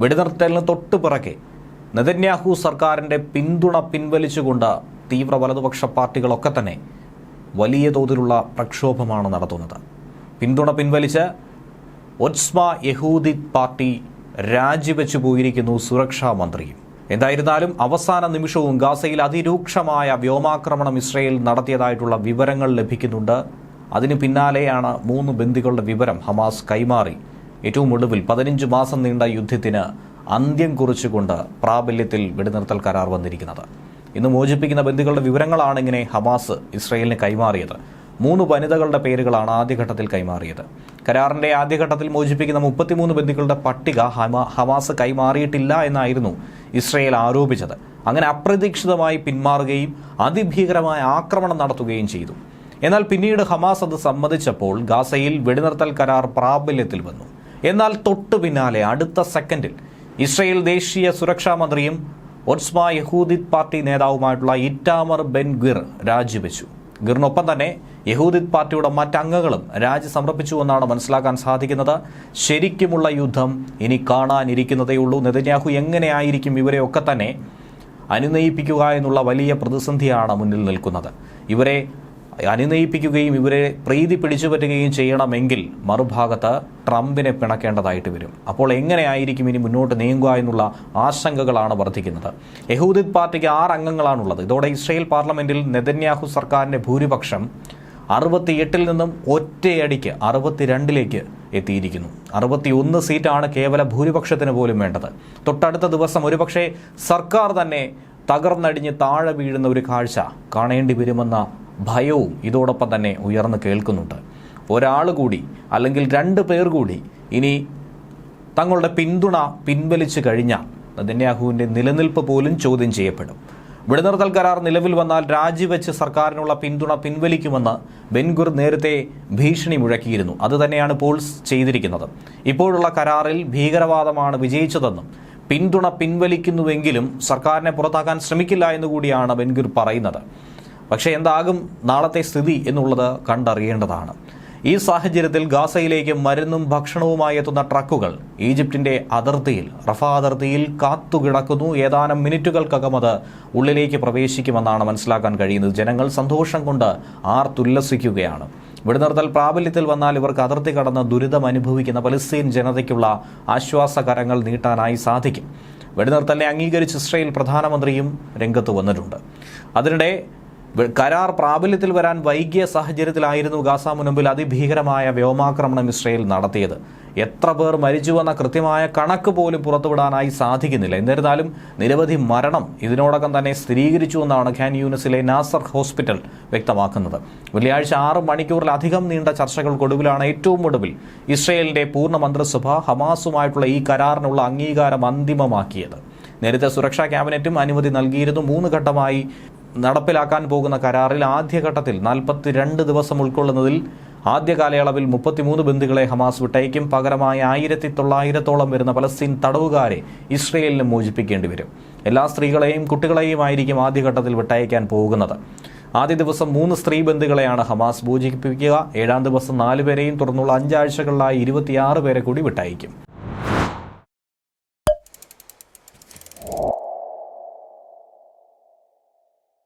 വെടിനിർത്തലിന് തൊട്ട് പിറകെ നെതന്യാഹു സർക്കാരിന്റെ പിന്തുണ പിൻവലിച്ചുകൊണ്ട് തീവ്ര വലതുപക്ഷ പാർട്ടികളൊക്കെ തന്നെ വലിയ തോതിലുള്ള പ്രക്ഷോഭമാണ് നടത്തുന്നത്. പിന്തുണ പിൻവലിച്ച് ഒസ്മ യഹൂദി പാർട്ടി രാജിവെച്ചു പോയിരിക്കുന്നു സുരക്ഷാ മന്ത്രിയും. എന്തായിരുന്നാലും അവസാന നിമിഷവും ഗാസയിൽ അതിരൂക്ഷമായ വ്യോമാക്രമണം ഇസ്രയേൽ നടത്തിയതായിട്ടുള്ള വിവരങ്ങൾ ലഭിക്കുന്നുണ്ട്. അതിന് പിന്നാലെയാണ് മൂന്ന് ബന്ദികളുടെ വിവരം ഹമാസ് കൈമാറി. ഏറ്റവും ഒടുവിൽ പതിനഞ്ച് മാസം നീണ്ട യുദ്ധത്തിന് അന്ത്യം കുറിച്ചുകൊണ്ട് പ്രാബല്യത്തിൽ വെടിനിർത്തൽ കരാർ വന്നിരിക്കുന്നത്. ഇന്ന് മോചിപ്പിക്കുന്ന ബന്ധുക്കളുടെ വിവരങ്ങളാണ് ഇങ്ങനെ ഹമാസ് ഇസ്രയേലിന് കൈമാറിയത്. മൂന്ന് വനിതകളുടെ പേരുകളാണ് ആദ്യഘട്ടത്തിൽ കൈമാറിയത്. കരാറിന്റെ ആദ്യഘട്ടത്തിൽ മോചിപ്പിക്കുന്ന മുപ്പത്തിമൂന്ന് ബന്ധുക്കളുടെ പട്ടിക ഹമാസ് കൈമാറിയിട്ടില്ല എന്നായിരുന്നു ഇസ്രയേൽ ആരോപിച്ചത്. അങ്ങനെ അപ്രതീക്ഷിതമായി പിന്മാറുകയും അതിഭീകരമായ ആക്രമണം നടത്തുകയും ചെയ്തു. എന്നാൽ പിന്നീട് ഹമാസ് അത് സമ്മതിച്ചപ്പോൾ ഗാസയിൽ വെടിനിർത്തൽ കരാർ പ്രാബല്യത്തിൽ വന്നു. എന്നാൽ തൊട്ടു പിന്നാലെ അടുത്ത സെക്കൻഡിൽ ഇസ്രയേൽ ദേശീയ സുരക്ഷാ മന്ത്രിയും ഒസ്മ യഹൂദിത് പാർട്ടി നേതാവുമായിട്ടുള്ള ഇറ്റാമർ ബെൻ ഗിർ രാജിവെച്ചു. ഗിറിനൊപ്പം തന്നെ യഹൂദിത് പാർട്ടിയുടെ മറ്റംഗങ്ങളും രാജി സമർപ്പിച്ചുവെന്നാണ് മനസ്സിലാക്കാൻ സാധിക്കുന്നത്. ശരിക്കുമുള്ള യുദ്ധം ഇനി കാണാനിരിക്കുന്നതേ ഉള്ളൂ. നെതന്യാഹു എങ്ങനെയായിരിക്കും ഇവരെയൊക്കെ തന്നെ അനുനയിപ്പിക്കുക എന്നുള്ള വലിയ പ്രതിസന്ധിയാണ് മുന്നിൽ നിൽക്കുന്നത്. ഇവരെ അനുനയിപ്പിക്കുകയും ഇവരെ പ്രീതി പിടിച്ചു പറ്റുകയും ചെയ്യണമെങ്കിൽ മറുഭാഗത്ത് ട്രംപിനെ പിണക്കേണ്ടതായിട്ട് വരും. അപ്പോൾ എങ്ങനെയായിരിക്കും ഇനി മുന്നോട്ട് നീങ്ങുക എന്നുള്ള ആശങ്കകളാണ് വർദ്ധിക്കുന്നത്. യഹൂദിത് പാർട്ടിക്ക് ആറ് അംഗങ്ങളാണുള്ളത്. ഇതോടെ ഇസ്രയേൽ പാർലമെന്റിൽ നെതന്യാഹു സർക്കാരിന്റെ ഭൂരിപക്ഷം അറുപത്തിയെട്ടിൽ നിന്നും ഒറ്റയടിക്ക് അറുപത്തിരണ്ടിലേക്ക് എത്തിയിരിക്കുന്നു. അറുപത്തിയൊന്ന് സീറ്റാണ് കേവല ഭൂരിപക്ഷത്തിന് പോലും വേണ്ടത്. തൊട്ടടുത്ത ദിവസം ഒരുപക്ഷെ സർക്കാർ തന്നെ തകർന്നടിഞ്ഞ് താഴെ വീഴുന്ന ഒരു കാഴ്ച കാണേണ്ടി വരുമെന്ന ഭയവും ഇതോടൊപ്പം തന്നെ ഉയർന്നു കേൾക്കുന്നുണ്ട്. ഒരാൾ കൂടി അല്ലെങ്കിൽ രണ്ട് പേർ കൂടി ഇനി തങ്ങളുടെ പിന്തുണ പിൻവലിച്ചു കഴിഞ്ഞാൽ നദന്യാഹുവിന്റെ നിലനിൽപ്പ് പോലും ചോദ്യം ചെയ്യപ്പെടും. വെടിനിർത്തൽ കരാർ നിലവിൽ വന്നാൽ രാജിവെച്ച് സർക്കാരിനുള്ള പിന്തുണ പിൻവലിക്കുമെന്ന് ബെൻഗുർ നേരത്തെ ഭീഷണി മുഴക്കിയിരുന്നു. അതുതന്നെയാണ് ഇപ്പോൾ ചെയ്തിരിക്കുന്നത്. ഇപ്പോഴുള്ള കരാറിൽ ഭീകരവാദമാണ് വിജയിച്ചതെന്നും പിന്തുണ പിൻവലിക്കുന്നുവെങ്കിലും സർക്കാരിനെ പുറത്താക്കാൻ ശ്രമിക്കില്ല എന്നുകൂടിയാണ് ബെൻഗുർ പറയുന്നത്. പക്ഷേ എന്താകും നാളത്തെ സ്ഥിതി എന്നുള്ളത് കണ്ടറിയേണ്ടതാണ്. ഈ സാഹചര്യത്തിൽ ഗാസയിലേക്ക് മരുന്നും ഭക്ഷണവുമായി എത്തുന്ന ട്രക്കുകൾ ഈജിപ്തിന്റെ അതിർത്തിയിൽ റഫ അതിർത്തിയിൽ കാത്തുകിടക്കുന്നു. ഏതാനും മിനിറ്റുകൾക്കകം അത് ഉള്ളിലേക്ക് പ്രവേശിക്കുമെന്നാണ് മനസ്സിലാക്കാൻ കഴിയുന്നത്. ജനങ്ങൾ സന്തോഷം കൊണ്ട് ആർത്തുല്ലസിക്കുകയാണ് വെടിനിർത്തൽ പ്രാബല്യത്തിൽ വന്നാൽ ഇവർക്ക് അതിർത്തി കടന്ന് ദുരിതം അനുഭവിക്കുന്ന പലസ്തീൻ ജനതയ്ക്കുള്ള ആശ്വാസകരങ്ങൾ നീട്ടാനായി സാധിക്കും. വെടിനിർത്തലിനെ അംഗീകരിച്ച് ഇസ്രയേൽ പ്രധാനമന്ത്രിയും രംഗത്ത് വന്നിട്ടുണ്ട്. അതിനിടെ കരാർ പ്രാബല്യത്തിൽ വരാൻ വൈകിയ സാഹചര്യത്തിലായിരുന്നു ഗാസ മുനമ്പിൽ അതിഭീകരമായ വ്യോമാക്രമണം ഇസ്രയേൽ നടത്തിയത്. എത്ര പേർ മരിച്ചുവെന്ന കൃത്യമായ കണക്ക് പോലും പുറത്തുവിടാനായി സാധിക്കുന്നില്ല. എന്നിരുന്നാലും നിരവധി മരണം ഇതിനോടകം തന്നെ സ്ഥിരീകരിച്ചു എന്നാണ് ഖാൻ യൂണിസിലെ നാസർ ഹോസ്പിറ്റൽ വ്യക്തമാക്കുന്നത്. വെള്ളിയാഴ്ച ആറ് മണിക്കൂറിലധികം നീണ്ട ചർച്ചകൾക്കൊടുവിലാണ് ഏറ്റവും ഒടുവിൽ ഇസ്രയേലിന്റെ പൂർണ മന്ത്രിസഭ ഹമാസുമായിട്ടുള്ള ഈ കരാറിനുള്ള അംഗീകാരം അന്തിമമാക്കിയത്. നേരത്തെ സുരക്ഷാ ക്യാബിനറ്റും അനുമതി നൽകിയിരുന്നു. മൂന്ന് ഘട്ടമായി നടപ്പിലാക്കാൻ പോകുന്ന കരാറിൽ ആദ്യഘട്ടത്തിൽ നാൽപ്പത്തിരണ്ട് ദിവസം ഉൾക്കൊള്ളുന്നതിൽ ആദ്യ കാലയളവിൽ മുപ്പത്തിമൂന്ന് ബന്ധുക്കളെ ഹമാസ് വിട്ടയക്കും. പകരമായി ആയിരത്തി തൊള്ളായിരത്തോളം വരുന്ന പലസ്തീൻ തടവുകാരെ ഇസ്രയേലിന് മോചിപ്പിക്കേണ്ടി വരും. എല്ലാ സ്ത്രീകളെയും കുട്ടികളെയും ആയിരിക്കും ആദ്യഘട്ടത്തിൽ വിട്ടയക്കാൻ പോകുന്നത്. ആദ്യ ദിവസം മൂന്ന് സ്ത്രീ ബന്ധുക്കളെയാണ് ഹമാസ് മോചിപ്പിക്കുക. ഏഴാം ദിവസം നാലുപേരെയും തുടർന്നുള്ള അഞ്ചാഴ്ചകളിലായി ഇരുപത്തിയാറ് പേരെ കൂടി വിട്ടയക്കും.